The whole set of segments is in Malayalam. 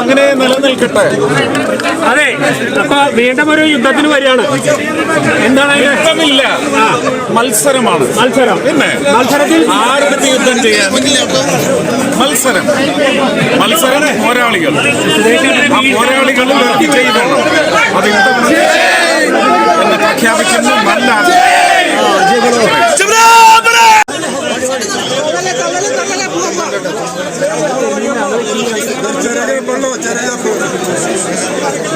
അങ്ങനെ നിലനിൽക്കട്ടെ? അതെ അപ്പൊ വീണ്ടും ഒരു യുദ്ധത്തിന് വരികയാണ്. എന്താണ് യുദ്ധമില്ല. മത്സരമാണ്. മത്സരം. പിന്നെ മത്സരത്തിൽ ആരുടെ യുദ്ധം ചെയ്യാൻ? മത്സരം. മത്സരം പോരാളികൾ. ആ പോരാളികൾ ചെയ്യണം അത് യുദ്ധം. എന്ന് പ്രഖ്യാപിക്കുന്നു. നല്ല चलेगा बोलो चलेगा बोलो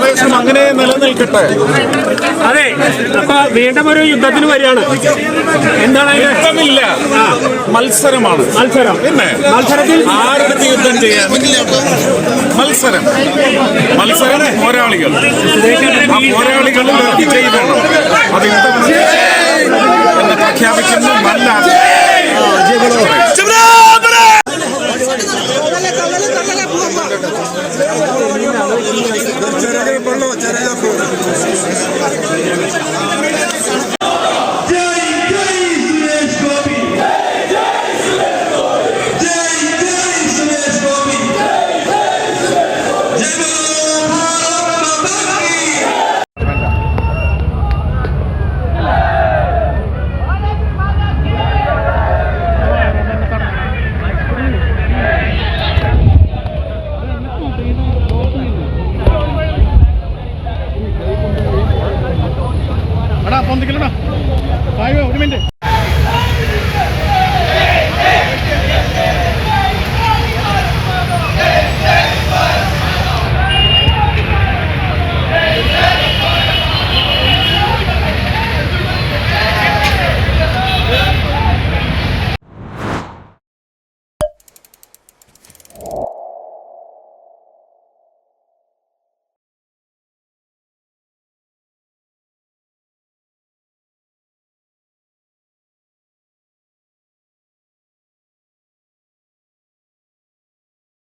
ഇങ്ങനെ നിലനിൽക്കട്ടെ അതെ അപ്പൊ വീണ്ടും ഒരു യുദ്ധത്തിന് വരികയാണ് എന്താണ് യുദ്ധമില്ല മത്സരമാണ് മത്സരം പിന്നെ മത്സരത്തിൽ ആരുടെ യുദ്ധം ചെയ്യാൻ മത്സരം മത്സരം പോരാളികൾ പോരാളികൾ ചെയ്യണം അത് യുദ്ധം എന്ന് നല്ല ജയങ്ങളോടെ చెరగ పళ్ళు చెరగ ഒന്നിക്കലടാ ഒരു മിനിറ്റ്